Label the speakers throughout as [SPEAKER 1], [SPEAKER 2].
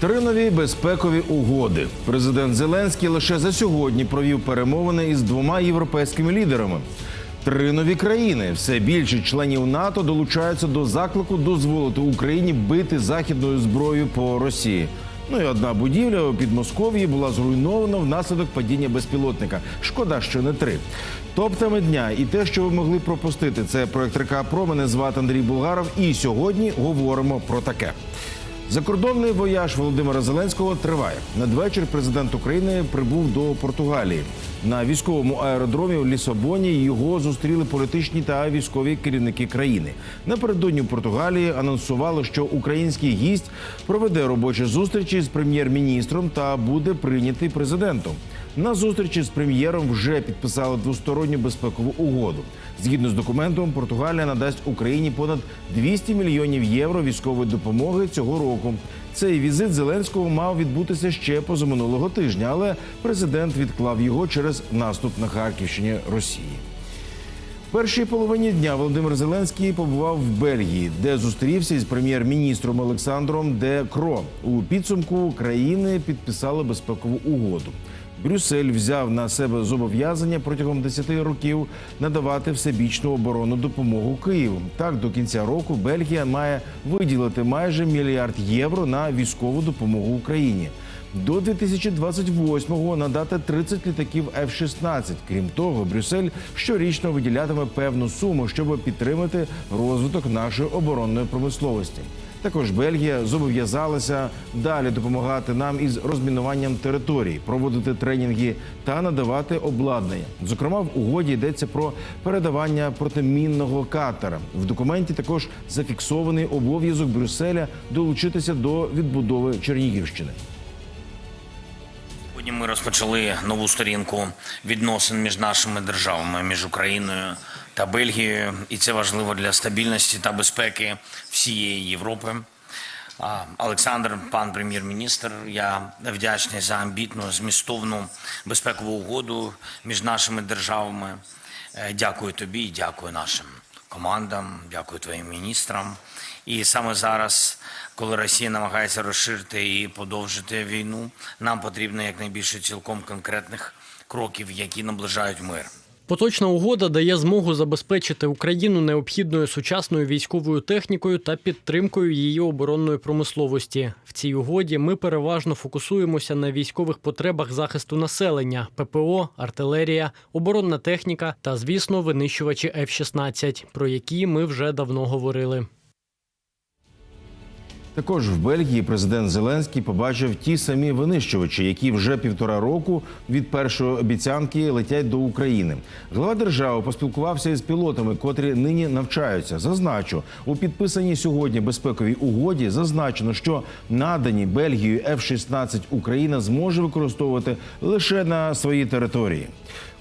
[SPEAKER 1] Три нові безпекові угоди. Президент Зеленський лише за сьогодні провів перемовини із двома європейськими лідерами. Три нові країни. Все більше членів НАТО долучаються до заклику дозволити Україні бити західною зброєю по Росії. Ну і одна будівля у Підмосков'ї була зруйнована внаслідок падіння безпілотника. Шкода, що не три. Топтами дня і те, що ви могли пропустити, це проект РК Про. Мене звати Андрій Булгаров. І сьогодні говоримо про таке. Закордонний вояж Володимира Зеленського триває. Надвечір президент України прибув до Португалії. На військовому аеродромі в Лісабоні його зустріли політичні та військові керівники країни. Напередодні в Португалії анонсували, що український гість проведе робочі зустрічі з прем'єр-міністром та буде прийнятий президентом. На зустрічі з прем'єром вже підписали двосторонню безпекову угоду. Згідно з документом, Португалія надасть Україні понад 200 мільйонів євро військової допомоги цього року. Цей візит Зеленського мав відбутися ще позаминулого тижня, але президент відклав його через наступ на Харківщині Росії. Першій половині дня Володимир Зеленський побував в Бельгії, де зустрівся із прем'єр-міністром Олександром Де Кро. У підсумку країни підписали безпекову угоду. Брюссель взяв на себе зобов'язання протягом 10 років надавати всебічну оборонну допомогу Києву. Так, до кінця року Бельгія має виділити майже мільярд євро на військову допомогу Україні. До 2028-го надати 30 літаків F-16. Крім того, Брюссель щорічно виділятиме певну суму, щоб підтримати розвиток нашої оборонної промисловості. Також Бельгія зобов'язалася далі допомагати нам із розмінуванням територій, проводити тренінги та надавати обладнання. Зокрема, в угоді йдеться про передавання протимінного катера. В документі також зафіксований обов'язок Брюсселя долучитися до відбудови Чернігівщини.
[SPEAKER 2] Сьогодні ми розпочали нову сторінку відносин між нашими державами, між Україною та Бельгією, і це важливо для стабільності та безпеки всієї Європи. Олександр, пан прем'єр-міністр, я вдячний за амбітну, змістовну безпекову угоду між нашими державами. Е, Дякую тобі дякую нашим командам, дякую твоїм міністрам. І саме зараз, коли Росія намагається розширити і подовжити війну, нам потрібно якнайбільше цілком конкретних кроків, які наближають мир.
[SPEAKER 3] Поточна угода дає змогу забезпечити Україну необхідною сучасною військовою технікою та підтримкою її оборонної промисловості. В цій угоді ми переважно фокусуємося на військових потребах захисту населення: ППО, артилерія, оборонна техніка та, звісно, винищувачі F-16, про які ми вже давно говорили.
[SPEAKER 1] Також в Бельгії президент Зеленський побачив ті самі винищувачі, які вже півтора року від першої обіцянки летять до України. Глава держави поспілкувався із пілотами, котрі нині навчаються. Зазначу у підписаній сьогодні безпековій угоді зазначено, що надані Бельгією F-16 Україна зможе використовувати лише на своїй території.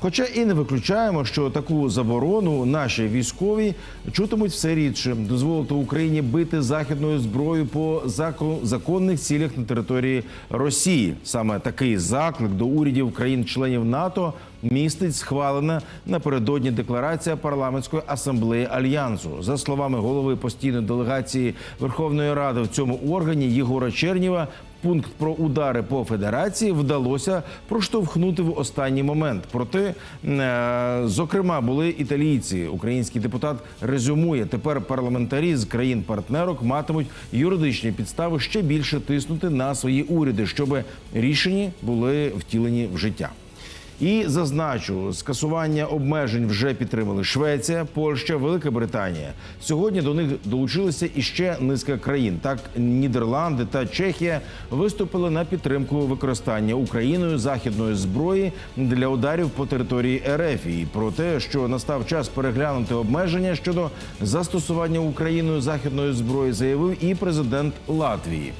[SPEAKER 1] Хоча і не виключаємо, що таку заборону наші військові чутимуть все рідше дозволити Україні бити західною зброєю по зако- законних цілях на території Росії. Саме такий заклик до урядів країн-членів НАТО містить схвалена напередодні декларація парламентської асамблеї альянсу. За словами голови постійної делегації Верховної Ради в цьому органі Єгора Чернєва. Пункт про удари по федерації вдалося проштовхнути в останній момент. Проте, е, зокрема, були італійці. Український депутат резюмує. Тепер парламентарі з країн-партнерок матимуть юридичні підстави ще більше тиснути на свої уряди, щоб рішення були втілені в життя. І зазначу, скасування обмежень вже підтримали Швеція, Польща, Велика Британія. Сьогодні до них долучилися іще низка країн. Так, Нідерланди та Чехія виступили на підтримку використання Україною західної зброї для ударів по території РФ. І про те, що настав час переглянути обмеження щодо застосування Україною західної зброї, заявив і президент Латвії.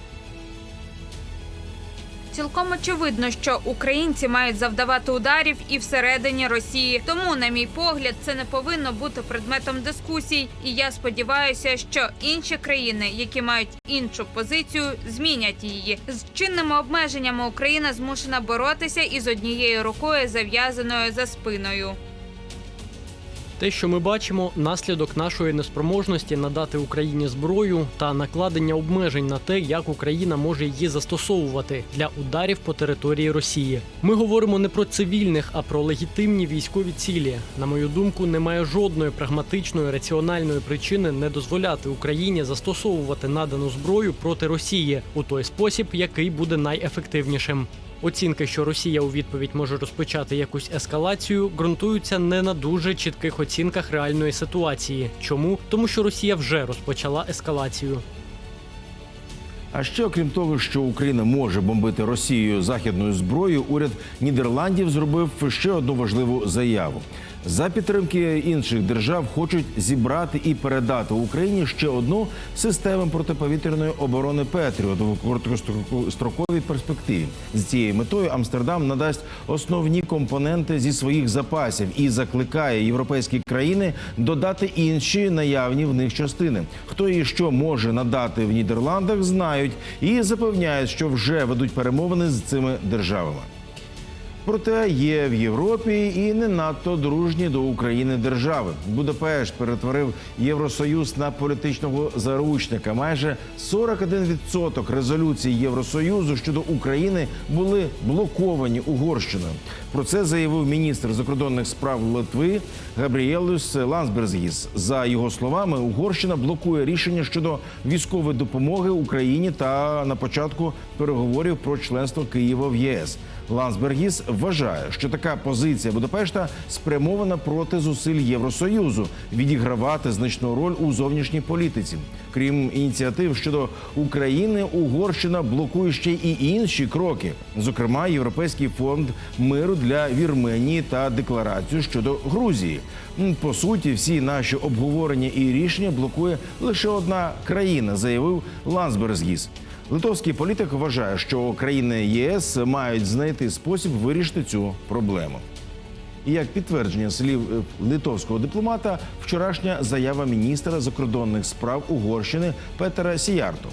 [SPEAKER 4] Цілком очевидно, що українці мають завдавати ударів і всередині Росії. Тому, на мій погляд, це не повинно бути предметом дискусій. І я сподіваюся, що інші країни, які мають іншу позицію, змінять її. З чинними обмеженнями Україна змушена боротися із однією рукою зав'язаною за спиною.
[SPEAKER 3] Те, що ми бачимо, наслідок нашої неспроможності надати Україні зброю та накладення обмежень на те, як Україна може її застосовувати для ударів по території Росії. Ми говоримо не про цивільних, а про легітимні військові цілі. На мою думку, немає жодної прагматичної раціональної причини не дозволяти Україні застосовувати надану зброю проти Росії у той спосіб, який буде найефективнішим. Оцінки, що Росія у відповідь може розпочати якусь ескалацію, ґрунтуються не на дуже чітких оцінках реальної ситуації. Чому? Тому що Росія вже розпочала ескалацію.
[SPEAKER 1] А ще окрім того, що Україна може бомбити Росією західною зброєю, уряд Нідерландів зробив ще одну важливу заяву. За підтримки інших держав хочуть зібрати і передати Україні ще одну систему протиповітряної оборони Петріот в короткостроковій перспективі. З цією метою Амстердам надасть основні компоненти зі своїх запасів і закликає європейські країни додати інші наявні в них частини. Хто і що може надати в Нідерландах, знають і запевняють, що вже ведуть перемовини з цими державами. Проте є в Європі і не надто дружні до України держави. Будапешт перетворив Євросоюз на політичного заручника. Майже 41% резолюцій Євросоюзу щодо України були блоковані Угорщиною. Про це заявив міністр закордонних справ Литви Габріелюс Лансбергіс. За його словами, Угорщина блокує рішення щодо військової допомоги Україні та на початку переговорів про членство Києва в ЄС. Лансбергіс вважає, що така позиція Будапешта спрямована проти зусиль Євросоюзу відігравати значну роль у зовнішній політиці. Крім ініціатив щодо України, Угорщина блокує ще й інші кроки, зокрема Європейський фонд миру для Вірменії та декларацію щодо Грузії. По суті, всі наші обговорення і рішення блокує лише одна країна, заявив Лансбергіс. Литовський політик вважає, що країни ЄС мають знайти спосіб вирішити цю проблему. І як підтвердження слів е, литовського дипломата, вчорашня заява міністра закордонних справ Угорщини Петера Сіярту.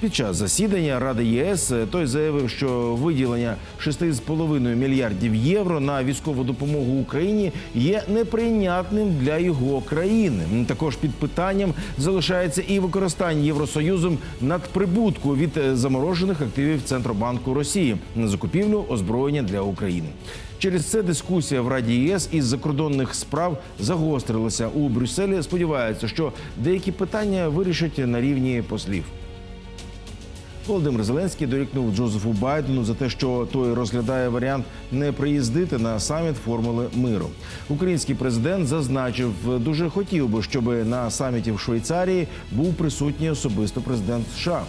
[SPEAKER 1] Під час засідання Ради ЄС е, той заявив, що виділення 6,5 мільярдів євро на військову допомогу Україні є неприйнятним для його країни. Також під питанням залишається і використання Євросоюзом надприбутку від е, заморожених активів Центробанку Росії на закупівлю озброєння для України. Через це дискусія в Раді ЄС із закордонних справ загострилася у Брюсселі. Сподіваються, що деякі питання вирішать на рівні послів. Володимир Зеленський дорікнув Джозефу Байдену за те, що той розглядає варіант не приїздити на саміт формули миру. Український президент зазначив, дуже хотів би, щоб на саміті в Швейцарії був присутній особисто президент США.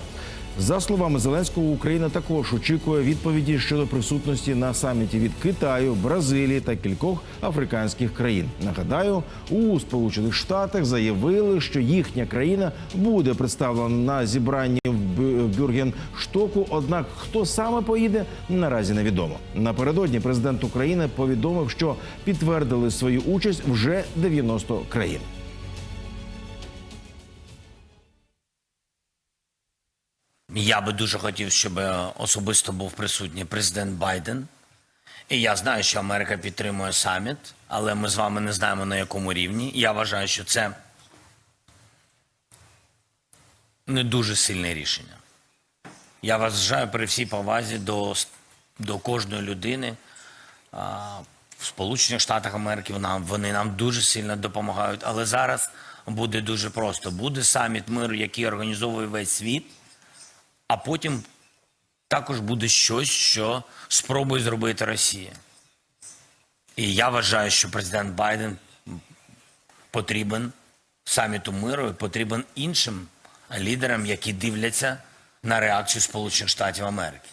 [SPEAKER 1] За словами Зеленського, Україна також очікує відповіді щодо присутності на саміті від Китаю, Бразилії та кількох африканських країн. Нагадаю, у Сполучених Штатах заявили, що їхня країна буде представлена на зібранні в Бю- в Бюргенштоку. Однак хто саме поїде, наразі невідомо. Напередодні президент України повідомив, що підтвердили свою участь вже 90 країн.
[SPEAKER 2] Я би дуже хотів, щоб е, особисто був присутній президент Байден. І я знаю, що Америка підтримує саміт, але ми з вами не знаємо на якому рівні. Я вважаю, що це не дуже сильне рішення. Я вважаю при всій повазі до, до кожної людини. А, в Сполучених Штатах Америки нам, вони нам дуже сильно допомагають. Але зараз буде дуже просто. Буде саміт миру, який організовує весь світ, а потім також буде щось, що спробує зробити Росія. І я вважаю, що президент Байден потрібен саміту миру потрібен іншим лідерам, які дивляться на реакцію Сполучених Штатів Америки.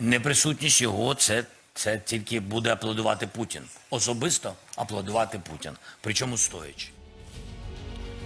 [SPEAKER 2] Неприсутність його це, це тільки буде аплодувати Путін. Особисто аплодувати Путін, причому стоячи.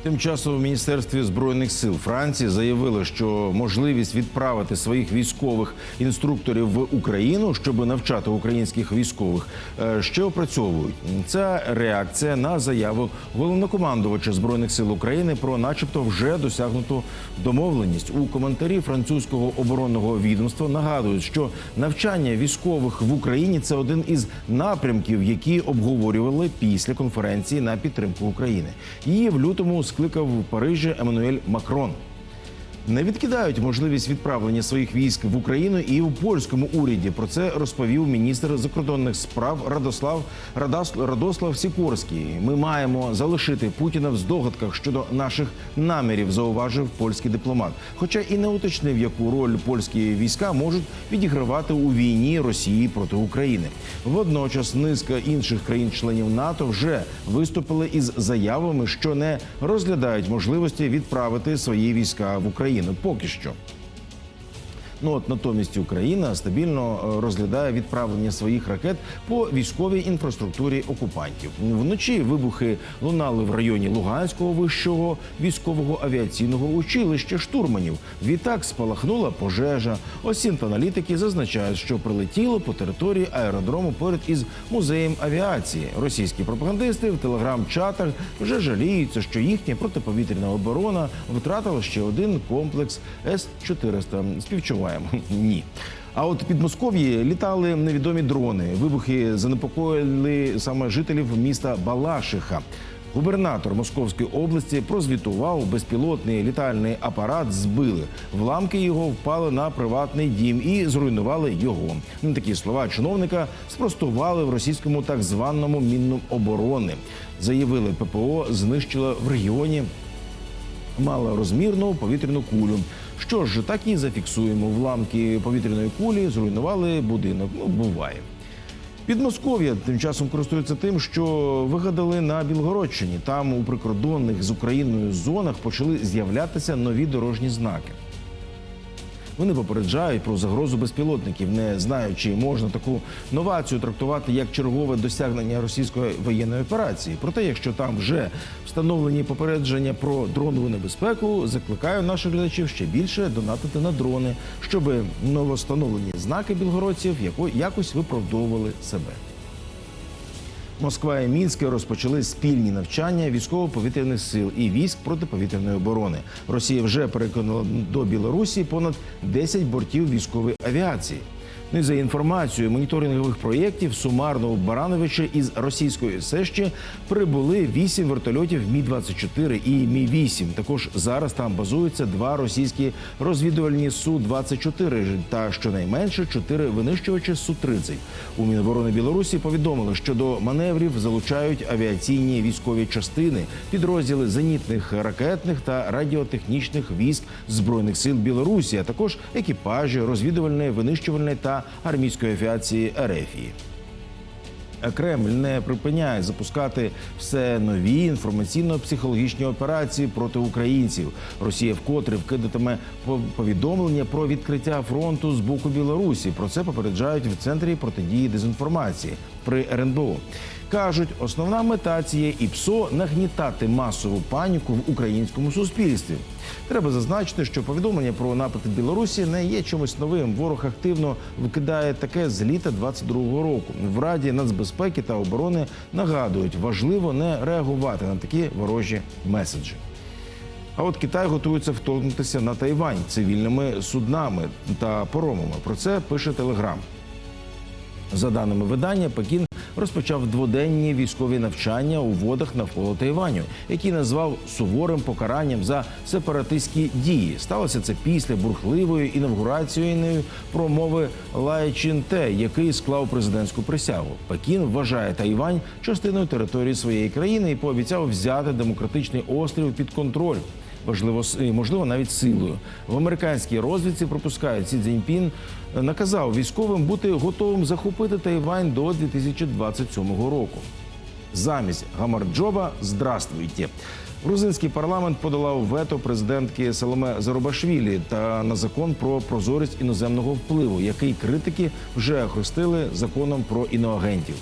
[SPEAKER 1] Тим часом в міністерстві збройних сил Франції заявили, що можливість відправити своїх військових інструкторів в Україну, щоб навчати українських військових, е, ще опрацьовують. Це реакція на заяву головнокомандувача збройних сил України про, начебто, вже досягнуту домовленість. У коментарі французького оборонного відомства нагадують, що навчання військових в Україні це один із напрямків, які обговорювали після конференції на підтримку України. Її в лютому скликав в Парижі Еммануель Макрон. Не відкидають можливість відправлення своїх військ в Україну і в польському уряді. Про це розповів міністр закордонних справ Радослав Радослав Сікорський. Ми маємо залишити Путіна в здогадках щодо наших намірів, зауважив польський дипломат. Хоча і не уточнив, яку роль польські війська можуть відігравати у війні Росії проти України. Водночас низка інших країн-членів НАТО вже виступили із заявами, що не розглядають можливості відправити свої війська в Україну. Поки що. Ну от натомість Україна стабільно е, розглядає відправлення своїх ракет по військовій інфраструктурі окупантів. Вночі вибухи лунали в районі Луганського вищого військового авіаційного училища штурманів. Відтак спалахнула пожежа. Осінт-аналітики зазначають, що прилетіло по території аеродрому поряд із музеєм авіації. Російські пропагандисти в телеграм-чатах вже жаліються, що їхня протиповітряна оборона втратила ще один комплекс С-400. Співчуваємо. Ні. А от під Москов'ї літали невідомі дрони. Вибухи занепокоїли саме жителів міста Балашиха. Губернатор Московської області прозвітував, безпілотний літальний апарат збили. Вламки його впали на приватний дім і зруйнували його. Такі слова чиновника спростували в російському так званому Міноборони. Заявили, ППО знищило в регіоні малорозмірну повітряну кулю. Що ж, так і зафіксуємо. Вламки повітряної кулі зруйнували будинок. Ну, буває. Підмосков'я тим часом користується тим, що вигадали на Білгородщині. Там у прикордонних з Україною зонах почали з'являтися нові дорожні знаки. Вони попереджають про загрозу безпілотників, не знаючи, можна таку новацію трактувати як чергове досягнення російської воєнної операції. Проте, якщо там вже встановлені попередження про дронову небезпеку, закликаю наших глядачів ще більше донатити на дрони, щоб новостановлені знаки білгородців яко- якось виправдовували себе. Москва і Мінськ розпочали спільні навчання військово-повітряних сил і військ протиповітряної оборони. Росія вже переконала до Білорусі понад 10 бортів військової авіації. Ну і за інформацією моніторингових проєктів сумарно у Барановича із російської сещі прибули 8 вертольотів Мі 24 і Мі 8 Також зараз там базуються два російські розвідувальні су 24 та щонайменше 4 винищувачі су 30 У Міноборони Білорусі повідомили, що до маневрів залучають авіаційні військові частини, підрозділи зенітних ракетних та радіотехнічних військ збройних сил Білорусі, а також екіпажі розвідувальної, винищувальної та армійської авіації Ерефії. Кремль не припиняє запускати все нові інформаційно-психологічні операції проти українців. Росія вкотре вкидатиме по- повідомлення про відкриття фронту з боку Білорусі. Про це попереджають в центрі протидії дезінформації при РНБО. Кажуть, основна мета цієї ІПСО нагнітати масову паніку в українському суспільстві. Треба зазначити, що повідомлення про напади Білорусі не є чимось новим. Ворог активно викидає таке з літа 22-го року. В Раді нацбезпеки та оборони нагадують, важливо не реагувати на такі ворожі меседжі. А от Китай готується вторгнутися на Тайвань цивільними суднами та поромами. Про це пише Телеграм. За даними видання, Пекін розпочав дводенні військові навчання у водах навколо Тайваню, які назвав суворим покаранням за сепаратистські дії. Сталося це після бурхливої інавгураційної промови Лай Чінте, який склав президентську присягу. Пекін вважає Тайвань частиною території своєї країни і пообіцяв взяти демократичний острів під контроль. Важливо с- можливо навіть силою. В американській розвідці пропускають Сі Цзіньпін наказав військовим бути готовим захопити Тайвань до 2027 року. Замість Гамарджоба здравствуйте. Грузинський парламент подолав вето президентки Саломе Зарубашвілі та на закон про прозорість іноземного впливу, який критики вже охрестили законом про іноагентів.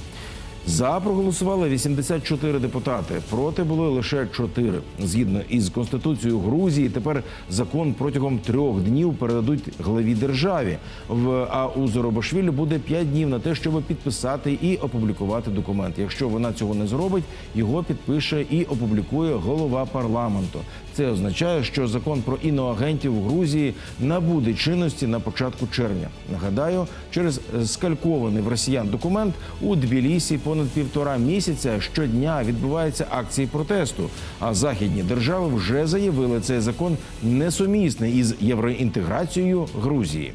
[SPEAKER 1] За проголосували 84 депутати. Проти були лише 4. Згідно із конституцією Грузії, тепер закон протягом трьох днів передадуть главі державі. В а у Зоробашвілі буде 5 днів на те, щоб підписати і опублікувати документ. Якщо вона цього не зробить, його підпише і опублікує голова парламенту. Це означає, що закон про іноагентів в Грузії набуде чинності на початку червня. Нагадаю, через скалькований в росіян документ у Тбілісі понад півтора місяця щодня відбуваються акції протесту. А західні держави вже заявили, цей закон несумісний із євроінтеграцією Грузії.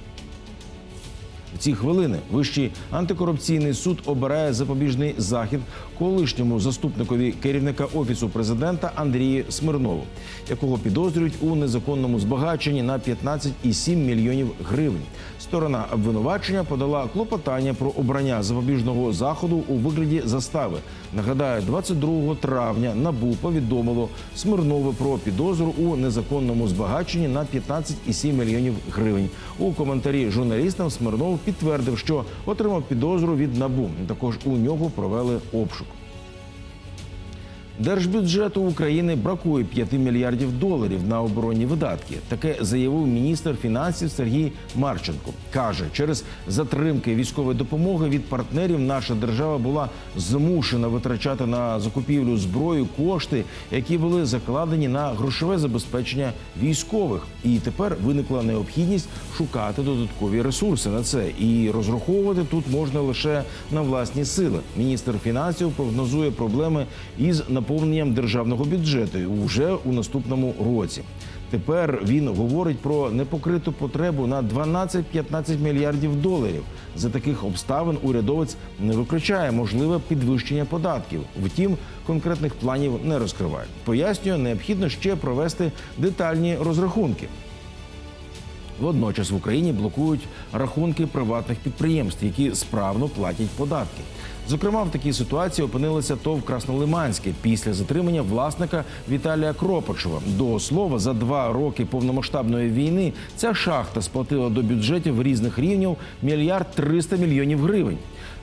[SPEAKER 1] В ці хвилини Вищий антикорупційний суд обирає запобіжний захід колишньому заступникові керівника офісу президента Андрію Смирнову, якого підозрюють у незаконному збагаченні на 15,7 мільйонів гривень. Сторона обвинувачення подала клопотання про обрання запобіжного заходу у вигляді застави. Нагадаю, 22 травня набу повідомило Смирнове про підозру у незаконному збагаченні на 15,7 мільйонів гривень. У коментарі журналістам Смирнов підтвердив, що отримав підозру від набу. Також у нього провели обшук. Держбюджету України бракує 5 мільярдів доларів на оборонні видатки. Таке заявив міністр фінансів Сергій Марченко. каже, через затримки військової допомоги від партнерів наша держава була змушена витрачати на закупівлю зброї кошти, які були закладені на грошове забезпечення військових. І тепер виникла необхідність шукати додаткові ресурси на це. І розраховувати тут можна лише на власні сили. Міністр фінансів прогнозує проблеми із наповненням державного бюджету вже у наступному році. Тепер він говорить про непокриту потребу на 12-15 мільярдів доларів. За таких обставин урядовець не виключає можливе підвищення податків. Втім, конкретних планів не розкриває. Пояснює, необхідно ще провести детальні розрахунки. Водночас в Україні блокують рахунки приватних підприємств, які справно платять податки. Зокрема, в такій ситуації опинилися ТОВ Краснолиманське після затримання власника Віталія Кропачева. До слова, за два роки повномасштабної війни ця шахта сплатила до бюджетів різних рівнів мільярд 300 мільйонів гривень.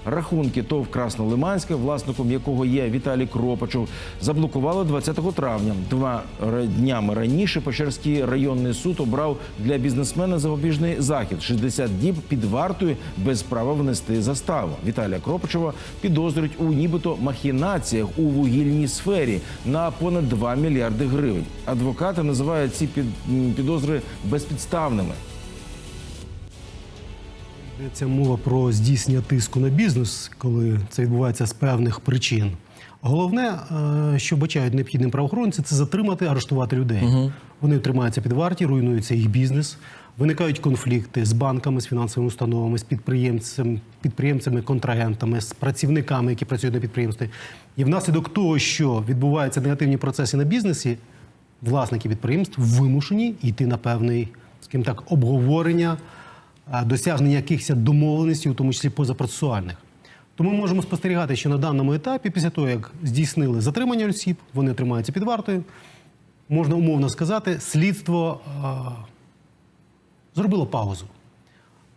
[SPEAKER 1] Рахунки ТОВ Краснолиманське, власником якого є Віталій Кропачов, заблокували 20 травня. Два днями раніше Печерський районний суд обрав для бізнесмена запобіжний захід 60 діб під вартою без права внести заставу. Віталія Кропачова підозрюють у нібито махінаціях у вугільній сфері на понад 2 мільярди гривень. Адвокати називають ці під- підозри безпідставними.
[SPEAKER 5] Йдеться мова про здійснення тиску на бізнес, коли це відбувається з певних причин. Головне, е, що бачають необхідним правоохоронці, це затримати, арештувати людей. Вони тримаються під варті, руйнується їх бізнес, виникають конфлікти з банками, з фінансовими установами, з підприємцями, підприємцями, контрагентами, з працівниками, які працюють на підприємстві. І внаслідок того, що відбуваються негативні процеси на бізнесі, власники підприємств вимушені йти на певний, скажімо так, обговорення, досягнення якихось домовленостей, у тому числі позапроцесуальних. Тому ми можемо спостерігати, що на даному етапі, після того, як здійснили затримання осіб, вони тримаються під вартою, можна умовно сказати, слідство а, зробило паузу.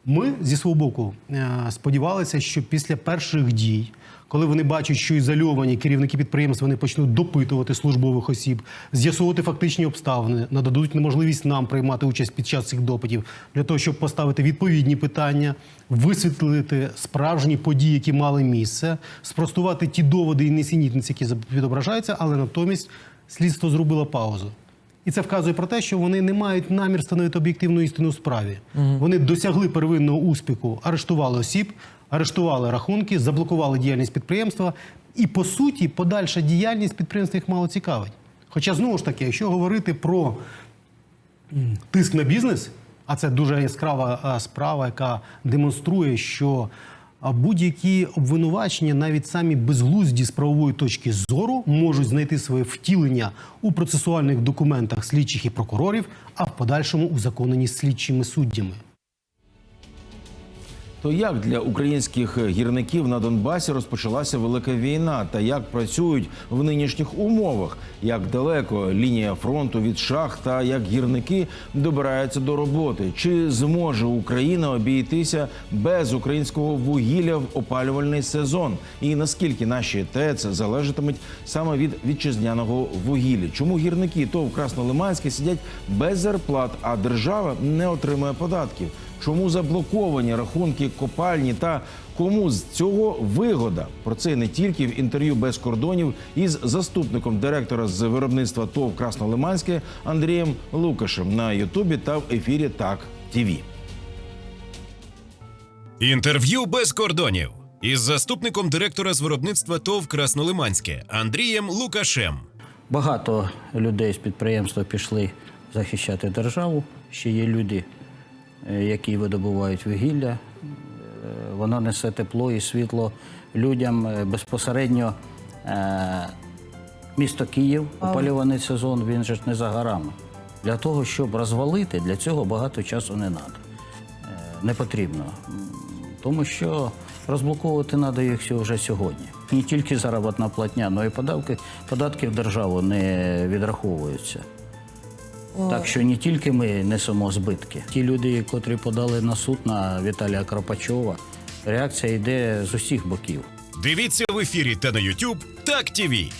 [SPEAKER 5] Ми зі свого боку е, сподівалися, що після перших дій, коли вони бачать, що ізольовані керівники підприємств вони почнуть допитувати службових осіб, з'ясовувати фактичні обставини, нададуть можливість нам приймати участь під час цих допитів для того, щоб поставити відповідні питання, висвітлити справжні події, які мали місце, спростувати ті доводи і несенітниці, які відображаються, але натомість слідство зробило паузу. І це вказує про те, що вони не мають намір встановити об'єктивну істину у справі. Вони досягли первинного успіху, арештували осіб, арештували рахунки, заблокували діяльність підприємства. І по суті, подальша діяльність підприємства їх мало цікавить. Хоча знову ж таки, якщо говорити про тиск на бізнес, а це дуже яскрава справа, яка демонструє, що будь-які обвинувачення, навіть самі безглузді з правової точки зору, можуть знайти своє втілення у процесуальних документах слідчих і прокурорів, а в подальшому узаконені слідчими суддями.
[SPEAKER 1] То як для українських гірників на Донбасі розпочалася велика війна, та як працюють в нинішніх умовах, як далеко лінія фронту від шахт, та як гірники добираються до роботи? Чи зможе Україна обійтися без українського вугілля в опалювальний сезон? І наскільки наші ТЕЦ залежатимуть саме від вітчизняного вугілля? Чому гірники ТОВ Краснолиманське сидять без зарплат, а держава не отримує податків? Чому заблоковані рахунки копальні та кому з цього вигода? Про це не тільки в інтерв'ю без кордонів із заступником директора з виробництва ТОВ Краснолиманське Андрієм Лукашем на Ютубі та в ефірі Так ТІВІ.
[SPEAKER 6] Інтерв'ю без кордонів із заступником директора з виробництва ТОВ Краснолиманське Андрієм Лукашем.
[SPEAKER 7] Багато людей з підприємства пішли захищати державу. Ще є люди, які видобувають вугілля. Е, Воно несе тепло і світло людям Е, безпосередньо. е, Місто Київ, опалюваний сезон, він же ж не за горами. Для того, щоб розвалити, для цього багато часу не треба. Не потрібно. Тому що розблоковувати треба їх вже сьогодні. Не тільки заробітна платня, але й податки, податки в державу не відраховуються. Так що не тільки ми несемо збитки. Ті люди, котрі подали на суд на Віталія Кропачова, реакція йде з усіх боків.
[SPEAKER 6] Дивіться в ефірі та на YouTube Так ТІВІ.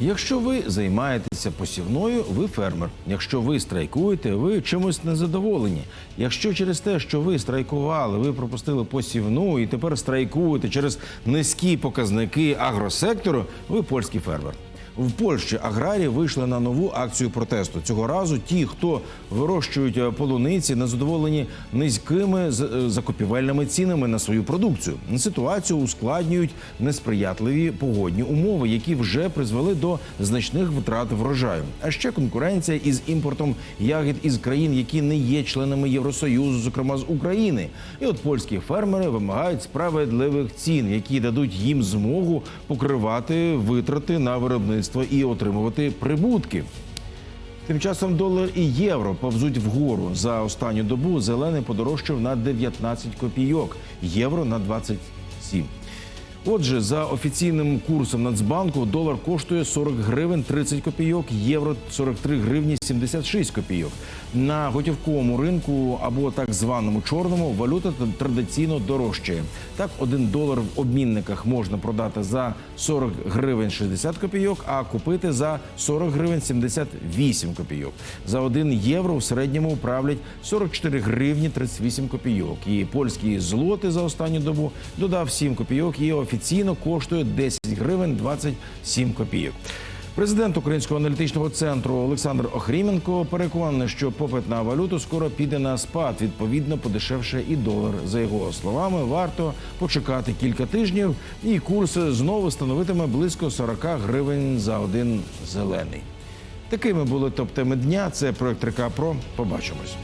[SPEAKER 1] Якщо ви займаєтеся посівною, ви фермер. Якщо ви страйкуєте, ви чимось незадоволені. Якщо через те, що ви страйкували, ви пропустили посівну і тепер страйкуєте через низькі показники агросектору, ви польський фермер. В Польщі аграрії вийшли на нову акцію протесту. Цього разу ті, хто вирощують е, полуниці, незадоволені низькими е, закупівельними цінами на свою продукцію. Ситуацію ускладнюють несприятливі погодні умови, які вже призвели до значних втрат врожаю. А ще конкуренція із імпортом ягід із країн, які не є членами Євросоюзу, зокрема з України. І от польські фермери вимагають справедливих цін, які дадуть їм змогу покривати витрати на виробництво і отримувати прибутки. Тим часом долар і євро повзуть вгору. За останню добу зелений подорожчав на 19 копійок, євро на 27. Отже, за офіційним курсом Нацбанку долар коштує 40 гривень 30 копійок, євро 43 гривні 76 копійок. На готівковому ринку або так званому чорному валюта традиційно дорожчає. Так, один долар в обмінниках можна продати за 40 гривень 60 копійок, а купити за 40 гривень 78 копійок. За один євро в середньому правлять 44 гривні 38 копійок. І польські злоти за останню добу додав 7 копійок і офіційно коштує 10 гривень 27 копійок. Президент Українського аналітичного центру Олександр Охріменко переконаний, що попит на валюту скоро піде на спад. Відповідно, подешевше і долар. За його словами, варто почекати кілька тижнів, і курс знову становитиме близько 40 гривень за один зелений. Такими були топ-теми дня. Це проект РК Про. Побачимось.